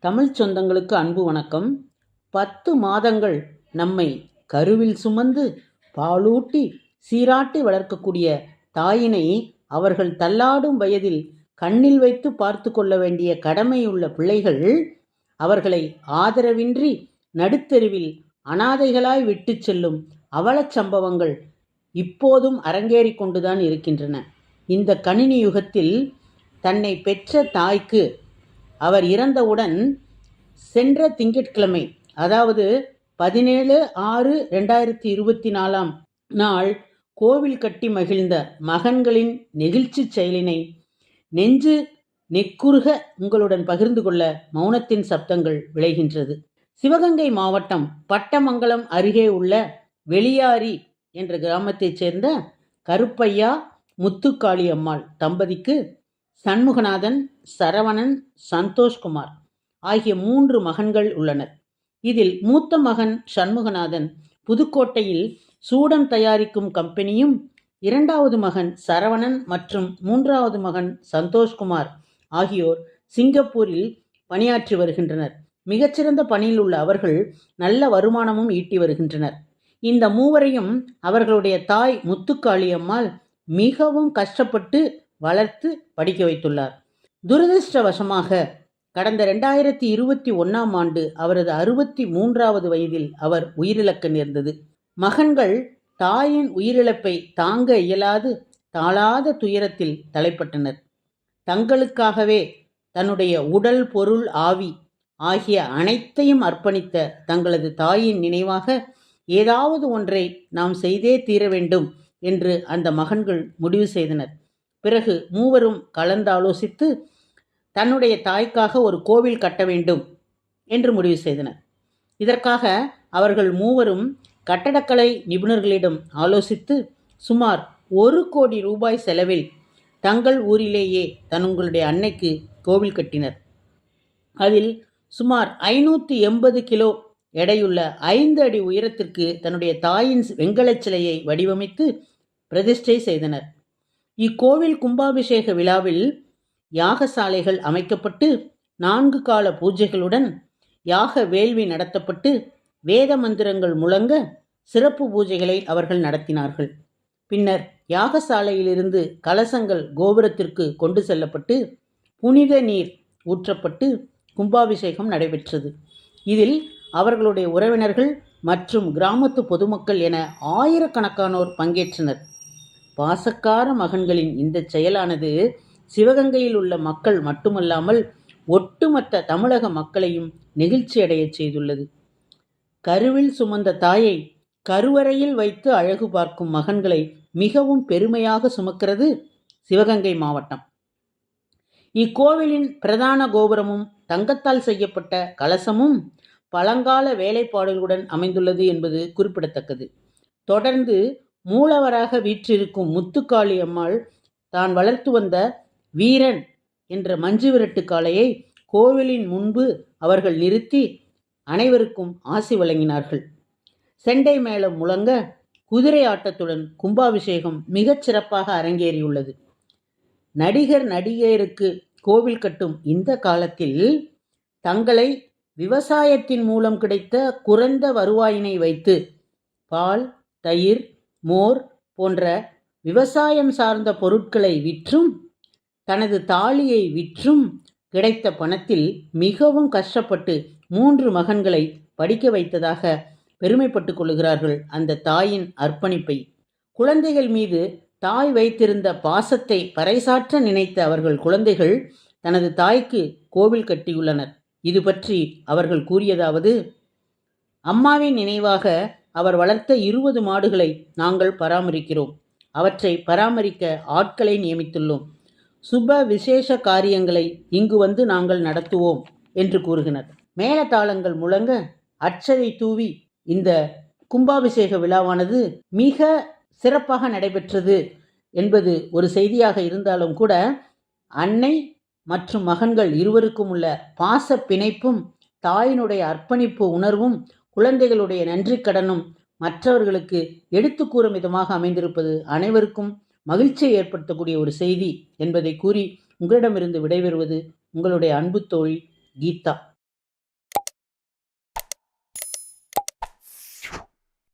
தமிழ் சொந்தங்களுக்கு அன்பு வணக்கம். பத்து மாதங்கள் நம்மை கருவில் சுமந்து பாலூட்டி சீராட்டி வளர்க்கக்கூடிய தாயினை அவர்கள் தள்ளாடும் வயதில் கண்ணில் வைத்து பார்த்து கொள்ள வேண்டிய கடமையுள்ள பிள்ளைகள் அவர்களை ஆதரவின்றி நடுத்தெருவில் அனாதைகளாய் விட்டு செல்லும் அவலச் சம்பவங்கள் இப்போதும் அரங்கேறி கொண்டுதான் இருக்கின்றன. இந்த கணினி யுகத்தில் தன்னை பெற்ற தாய்க்கு அவர் இறந்தவுடன் சென்ற திங்கட்கிழமை அதாவது பதினேழு ஆறு ரெண்டாயிரத்தி இருபத்தி நாலாம் நாள் கோவில் கட்டி மகிழ்ந்த மகன்களின் நெகிழ்ச்சி செயலினை நெஞ்சு நெக்குருக உங்களுடன் பகிர்ந்து கொள்ள மௌனத்தின் சப்தங்கள் விளைகின்றது. சிவகங்கை மாவட்டம் பட்டமங்கலம் அருகே உள்ள வெளியாரி என்ற கிராமத்தைச் சேர்ந்த கருப்பையா முத்துக்காளி அம்மாள் தம்பதிக்கு சண்முகநாதன் சரவணன் சந்தோஷ்குமார் ஆகிய மூன்று மகன்கள் உள்ளனர். இதில் மூத்த மகன் சண்முகநாதன் புதுக்கோட்டையில் சூடம் தயாரிக்கும் கம்பெனியும் இரண்டாவது மகன் சரவணன் மற்றும் மூன்றாவது மகன் சந்தோஷ்குமார் ஆகியோர் சிங்கப்பூரில் பணியாற்றி வருகின்றனர். மிகச்சிறந்த பணியில் உள்ள அவர்கள் நல்ல வருமானமும் ஈட்டி வருகின்றனர். இந்த மூவரையும் அவர்களுடைய தாய் முத்துக்காளியம்மாள் மிகவும் கஷ்டப்பட்டு வளர்த்து படிக்க வைத்துள்ளார். துரதிருஷ்டவசமாக கடந்த ரெண்டாயிரத்தி இருபத்தி ஒன்றாம் ஆண்டு அவரது அறுபத்தி மூன்றாவது வயதில் அவர் உயிரிழக்க நேர்ந்தது. மகன்கள் தாயின் உயிரிழப்பை தாங்க இயலாது தாளாத துயரத்தில் தலைப்பட்டனர். தங்களுக்காகவே தன்னுடைய உடல் பொருள் ஆவி ஆகிய அனைத்தையும் அர்ப்பணித்த தங்களது தாயின் நினைவாக ஏதாவது ஒன்றை நாம் செய்தே தீர வேண்டும் என்று அந்த மகன்கள் முடிவு செய்தனர். பிறகு மூவரும் கலந்தாலோசித்து தன்னுடைய தாய்க்காக ஒரு கோவில் கட்ட வேண்டும் என்று முடிவு செய்தனர். இதற்காக அவர்கள் மூவரும் கட்டடக்கலை நிபுணர்களிடம் ஆலோசித்து சுமார் ஒரு கோடி ரூபாய் செலவில் தங்கள் ஊரிலேயே தங்களுடைய அன்னைக்கு கோவில் கட்டினர். அதில் சுமார் ஐநூற்றி எண்பது கிலோ எடையுள்ள ஐந்து அடி உயரத்திற்கு தன்னுடைய தாயின் வெங்கலச் சிலையை வடிவமைத்து பிரதிஷ்டை செய்தனர். இக்கோவில் கும்பாபிஷேக விழாவில் யாகசாலைகள் அமைக்கப்பட்டு நான்கு கால பூஜைகளுடன் யாக வேள்வி நடத்தப்பட்டு வேத மந்திரங்கள் முழங்க சிறப்பு பூஜைகளை அவர்கள் நடத்தினார்கள். பின்னர் யாகசாலையிலிருந்து கலசங்கள் கோபுரத்திற்கு கொண்டு செல்லப்பட்டு புனித நீர் ஊற்றப்பட்டு கும்பாபிஷேகம் நடைபெற்றது. இதில் அவர்களுடைய உறவினர்கள் மற்றும் கிராமத்து பொதுமக்கள் என ஆயிரக்கணக்கானோர் பங்கேற்றனர். பாசக்கார மகன்களின் இந்த செயலானது சிவகங்கையில் உள்ள மக்கள் மட்டுமல்லாமல் ஒட்டுமொத்த தமிழக மக்களையும் நெகிழ்ச்சி அடையச் செய்துள்ளது. கருவில் சுமந்த தாயை கருவறையில் வைத்து அழகு பார்க்கும் மகன்களை மிகவும் பெருமையாக சுமக்கிறது சிவகங்கை மாவட்டம். இக்கோவிலின் பிரதான கோபுரமும் தங்கத்தால் செய்யப்பட்ட கலசமும் பழங்கால வேலைப்பாடுகளுடன் அமைந்துள்ளது என்பது குறிப்பிடத்தக்கது. தொடர்ந்து மூலவராக வீற்றிருக்கும் முத்துக்காளி அம்மாள் தான் வளர்த்து வந்த வீரன் என்ற மஞ்சு விரட்டு காளையை கோவிலின் முன்பு அவர்கள் நிறுத்தி அனைவருக்கும் ஆசி வழங்கினார்கள். செண்டை மேளம் முழங்க குதிரை ஆட்டத்துடன் கும்பாபிஷேகம் மிகச் சிறப்பாக அரங்கேறியுள்ளது. நடிகர் நடிகருக்கு கோவில் கட்டும் இந்த காலத்தில் தங்களை விவசாயத்தின் மூலம் கிடைத்த குறைந்த வருவாயினை வைத்து பால் தயிர் மோர் போன்ற விவசாயம் சார்ந்த பொருட்களை விற்றும் தனது தாலியை விற்றும் கிடைத்த பணத்தில் மிகவும் கஷ்டப்பட்டு மூன்று மகன்களை படிக்க வைத்ததாக பெருமைப்பட்டு கொள்கிறார்கள் அந்த தாயின் அர்ப்பணிப்பை. குழந்தைகள் மீது தாய் வைத்திருந்த பாசத்தை பறைசாற்ற நினைத்த அவர்கள் குழந்தைகள் தனது தாய்க்கு கோவில் கட்டியுள்ளனர். இது பற்றி அவர்கள் கூறியதாவது அம்மாவின் நினைவாக அவர் வளர்த்த இருபது மாடுகளை நாங்கள் பராமரிக்கிறோம். அவற்றை பராமரிக்க ஆட்களை நியமித்துள்ளோம். சுப விசேஷ காரியங்களை இங்கு வந்து நாங்கள் நடத்துவோம் என்று கூறுகினர். மேலதாளங்கள் முழங்க அச்சதை தூவி இந்த கும்பாபிஷேக விழாவானது மிக சிறப்பாக நடைபெற்றது என்பது ஒரு செய்தியாக இருந்தாலும் கூட அன்னை மற்றும் மகன்கள் இருவருக்கும் உள்ள பாச பிணைப்பும் தாயினுடைய அர்ப்பணிப்பு உணர்வும் குழந்தைகளுடைய நன்றி கடனும் மற்றவர்களுக்கு எடுத்து கூறும் விதமாக அமைந்திருப்பது அனைவருக்கும் மகிழ்ச்சியை ஏற்படுத்தக்கூடிய ஒரு செய்தி என்பதை கூறி உங்களிடமிருந்து விடைபெறுவது உங்களுடைய அன்பு தோழி கீதா.